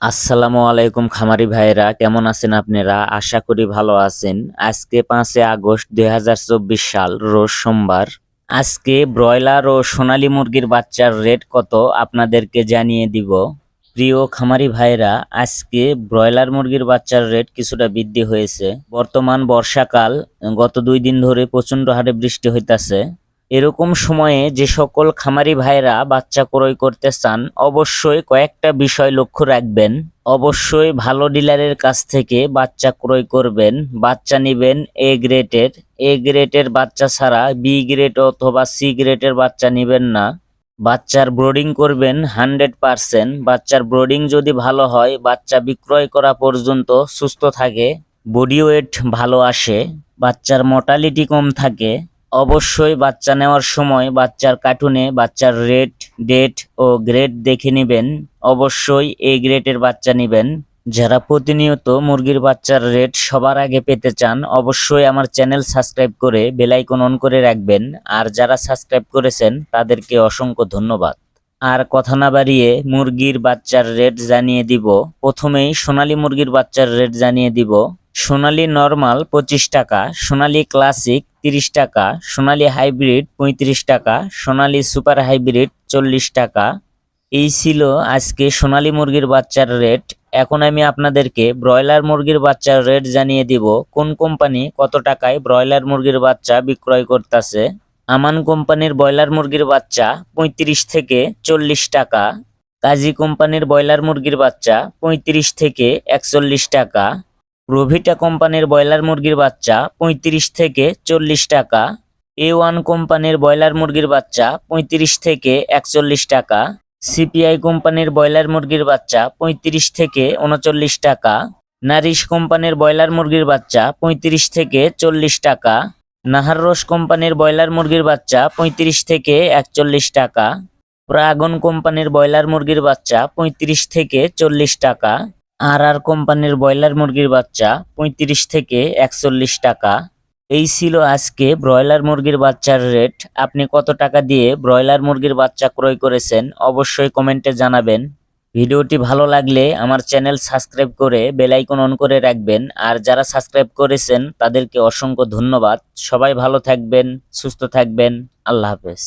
আসসালামু আলাইকুম খামারি ভাইরা কেমন আছেন আপনারা? আশা করি ভালো আছেন। আজকে পাঁচই আগস্ট দুই হাজার চব্বিশ সাল, রোজ সোমবার। আজকে ব্রয়লার ও সোনালী মুরগির বাচ্চার রেট কত আপনাদেরকে জানিয়ে দিব। প্রিয় খামারি ভাইরা আজকে ব্রয়লার মুরগির বাচ্চার রেট কিছুটা বৃদ্ধি হয়েছে। বর্তমান বর্ষাকাল, গত দুই দিন ধরে প্রচণ্ড হারে বৃষ্টি হইতাছে। এরকম সময়ে যে সকল খামারি ভাইরা বাচ্চা ক্রয় করতে চান, অবশ্যই কয়েকটা বিষয় লক্ষ্য রাখবেন। অবশ্যই ভালো ডিলারের কাছ থেকে বাচ্চা ক্রয় করবেন, বাচ্চা নেবেন এ গ্রেডের। এ গ্রেডের বাচ্চা ছাড়া বি গ্রেড অথবা সি গ্রেডের বাচ্চা নেবেন না। বাচ্চার ব্রোডিং করবেন হান্ড্রেড পারসেন্ট। বাচ্চার ব্রোডিং যদি ভালো হয়, বাচ্চা বিক্রয় করা পর্যন্ত সুস্থ থাকে, বডি ওয়েট ভালো আসে, বাচ্চার মর্টালিটি কম থাকে অবশ্যই বাচ্চা নেওয়ার সময় বাচ্চার কার্টুনে বাচ্চার রেট, ডেট ও গ্রেড দেখে নেবেন। অবশ্যই এ গ্রেডের বাচ্চা নেবেন। যারা প্রতিনিয়ত মুরগির বাচ্চার রেট সবার আগে পেতে চান, অবশ্যই আমার চ্যানেল সাবস্ক্রাইব করে বেলাইকন অন করে রাখবেন। আর যারা সাবস্ক্রাইব করেছেন, তাদেরকে অসংখ্য ধন্যবাদ। আর কথা না বাড়িয়ে মুরগির বাচ্চার রেট জানিয়ে দিব। প্রথমেই সোনালী মুরগির বাচ্চার রেট জানিয়ে দিব। সোনালী নর্মাল পঁচিশ টাকা, সোনালী ক্লাসিক তিরিশ টাকা, সোনালী হাইব্রিড পঁয়ত্রিশ টাকা, সোনালী সুপার হাইব্রিড চল্লিশ টাকা। এই ছিল আজকে সোনালী মুরগির বাচ্চার রেট। এখন আমি আপনাদেরকে ব্রয়লার মুরগির বাচ্চার রেট জানিয়ে দিব। কোন কোম্পানি কত টাকায় ব্রয়লার মুরগির বাচ্চা বিক্রয় করতেছে? আমান কোম্পানির ব্রয়লার মুরগির বাচ্চা পঁয়ত্রিশ থেকে চল্লিশ টাকা। কাজী কোম্পানির ব্রয়লার মুরগির বাচ্চা পঁয়ত্রিশ থেকে একচল্লিশ টাকা। প্রভিটা কোম্পানির ব্রয়লার মুরগির বাচ্চা পঁয়ত্রিশ থেকে চল্লিশ টাকা। এ ওয়ান কোম্পানির ব্রয়লার মুরগির বাচ্চা পঁয়ত্রিশ থেকে একচল্লিশ টাকা। সিপিআই কোম্পানির ব্রয়লার মুরগির বাচ্চা পঁয়ত্রিশ থেকে উনচল্লিশ টাকা। নারিশ কোম্পানির ব্রয়লার মুরগির বাচ্চা পঁয়ত্রিশ থেকে চল্লিশ টাকা। নাহার রোস কোম্পানির ব্রয়লার মুরগির বাচ্চা পঁয়ত্রিশ থেকে একচল্লিশ টাকা। প্রাগন কোম্পানির ব্রয়লার মুরগির বাচ্চা পঁয়ত্রিশ থেকে চল্লিশ টাকা। আর আর কোম্পানির ব্রয়লার মুরগির বাচ্চা পঁয়ত্রিশ থেকে একচল্লিশ টাকা। এই ছিল আজকে ব্রয়লার মুরগির বাচ্চার রেট। আপনি কত টাকা দিয়ে ব্রয়লার মুরগির বাচ্চা ক্রয় করেছেন অবশ্যই কমেন্টে জানাবেন। ভিডিওটি ভালো লাগলে আমার চ্যানেল সাবস্ক্রাইব করে বেল আইকন অন করে রাখবেন। আর যারা সাবস্ক্রাইব করেছেন, তাদেরকে অসংখ্য ধন্যবাদ। সবাই ভালো থাকবেন, সুস্থ থাকবেন। আল্লাহ হাফেজ।